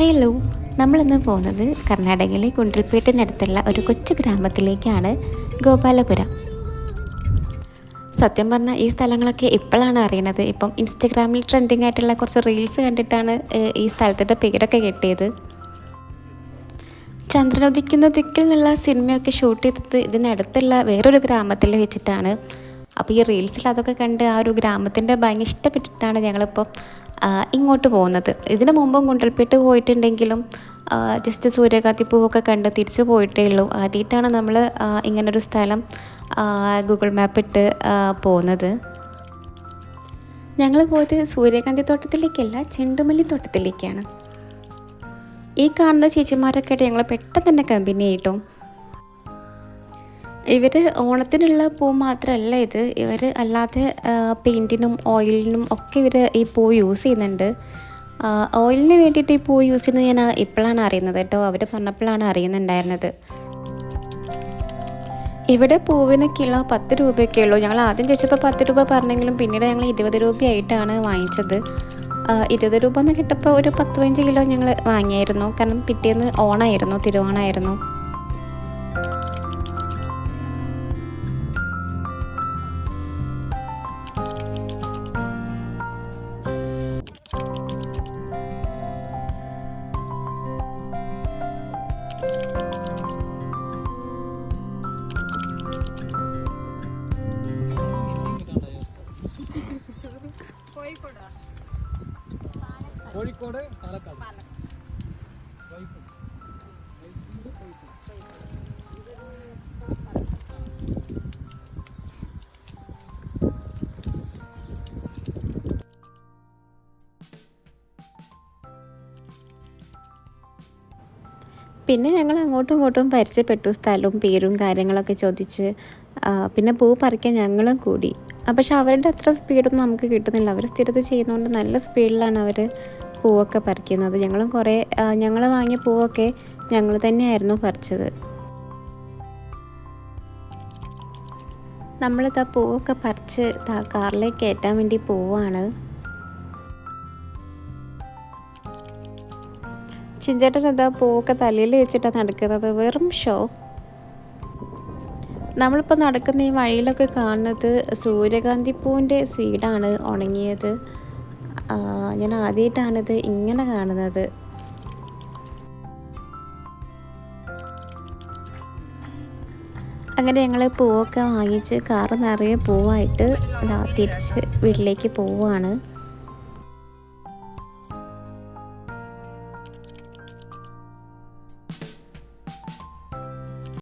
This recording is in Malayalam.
ഹലോ നമ്മളിന്ന് പോകുന്നത് കർണാടകയിലെ കുണ്ടൽപേട്ടിനടുത്തുള്ള ഒരു കൊച്ചു ഗ്രാമത്തിലേക്കാണ് ഗോപാലപുരം. സത്യം പറഞ്ഞാൽ ഈ സ്ഥലങ്ങളൊക്കെ ഇപ്പോഴാണ് അറിയണത്. ഇപ്പം ഇൻസ്റ്റഗ്രാമിൽ ട്രെൻഡിങ് ആയിട്ടുള്ള കുറച്ച് റീൽസ് കണ്ടിട്ടാണ് ഈ സ്ഥലത്തിന്റെ പേരൊക്കെ കിട്ടിയത്. ചന്ദ്രനുദിക്കുന്ന ദിക്കിൽ നിന്നുള്ള സിനിമയൊക്കെ ഷൂട്ട് ചെയ്തത് ഇതിനടുത്തുള്ള വേറൊരു ഗ്രാമത്തിൽ വെച്ചിട്ടാണ്. അപ്പോൾ ഈ റീൽസിൽ അതൊക്കെ കണ്ട് ആ ഒരു ഗ്രാമത്തിന്റെ ഭംഗി ഇഷ്ടപ്പെട്ടിട്ടാണ് ഞങ്ങളിപ്പോൾ ഇങ്ങോട്ട് പോകുന്നത്. ഇതിനു മുമ്പും കുണ്ടൽപേട്ട് പോയിട്ടുണ്ടെങ്കിലും ജസ്റ്റ് സൂര്യകാത്തിപ്പൂവൊക്കെ കണ്ട് തിരിച്ചു പോയിട്ടേ ഉള്ളൂ. ആദ്യമായിട്ടാണ് നമ്മൾ ഇങ്ങനൊരു സ്ഥലം ഗൂഗിൾ മാപ്പ് ഇട്ട് പോകുന്നത്. ഞങ്ങൾ പോയത് സൂര്യകാന്തി തോട്ടത്തിലേക്കല്ല ചെണ്ടുമല്ലി തോട്ടത്തിലേക്കാണ് ഈ കാണുന്ന ചേച്ചിമാരൊക്കെ ആയിട്ട് ഞങ്ങൾ പെട്ടെന്ന് തന്നെ കമ്പനി ആയിട്ടും ഇവർ ഓണത്തിനുള്ള പൂ മാത്രമല്ല ഇത്. ഇവർ അല്ലാതെ പെയിന്റിനും ഓയിലിനും ഒക്കെ ഇവർ ഈ പൂ യൂസ് ചെയ്യുന്നുണ്ട്. ഓയിലിന് വേണ്ടിയിട്ട് ഈ പൂ യൂസ് ചെയ്യുന്നത് ഞാൻ ഇപ്പോഴാണ് അറിയുന്നത് കേട്ടോ. അവർ പറഞ്ഞപ്പോഴാണ് അറിയുന്നുണ്ടായിരുന്നത്. ഇവിടെ പൂവിന് കിലോ പത്ത് രൂപയൊക്കെ ഉള്ളൂ. ഞങ്ങൾ ആദ്യം ചോദിച്ചപ്പോൾ പത്ത് രൂപ പറഞ്ഞെങ്കിലും പിന്നീട് ഞങ്ങൾ ഇരുപത് രൂപയായിട്ടാണ് വാങ്ങിച്ചത്. ഇരുപത് രൂപ എന്ന് കിട്ടപ്പോൾ ഒരു പത്ത് പതിനഞ്ച് കിലോ ഞങ്ങൾ വാങ്ങിയായിരുന്നു. കാരണം പിറ്റേന്ന് ഓണായിരുന്നു തിരുവോണമായിരുന്നു കോഴിക്കോട് പാലക്കാട്. പിന്നെ ഞങ്ങൾ അങ്ങോട്ടും ഇങ്ങോട്ടും പരിചയപ്പെട്ടു. സ്ഥലവും പേരും കാര്യങ്ങളൊക്കെ ചോദിച്ച് പിന്നെ പൂ പറിക്കാൻ ഞങ്ങളും കൂടി. പക്ഷെ അവരുടെ അത്ര സ്പീഡൊന്നും നമുക്ക് കിട്ടുന്നില്ല. അവർ സ്ഥിരത ചെയ്യുന്നതുകൊണ്ട് നല്ല സ്പീഡിലാണ് അവർ പൂവൊക്കെ പറിക്കുന്നത്. ഞങ്ങളും കുറേ ഞങ്ങൾ വാങ്ങിയ പൂവൊക്കെ ഞങ്ങൾ തന്നെയായിരുന്നു പറിച്ചത്. നമ്മളിതാ പൂവൊക്കെ പറിച്ച് കാറിലേക്ക് കയറ്റാൻ വേണ്ടി പോവാണ്. ചിഞ്ചേട്ടൻ എന്താ പൂവൊക്കെ തലയിൽ വെച്ചിട്ടാണ് നടക്കുന്നത്? വെറും ഷോ. നമ്മളിപ്പോൾ നടക്കുന്ന ഈ വഴിയിലൊക്കെ കാണുന്നത് സൂര്യകാന്തി പൂവിന്റെ സീഡാണ് ഉണങ്ങിയത്. ഞാൻ ആദ്യമായിട്ടാണിത് ഇങ്ങനെ കാണുന്നത്. അങ്ങനെ ഞങ്ങൾ പൂവൊക്കെ വാങ്ങിച്ച് കാറ് നിറയെ പൂവായിട്ട് തിരിച്ച് വീട്ടിലേക്ക് പോവുകയാണ്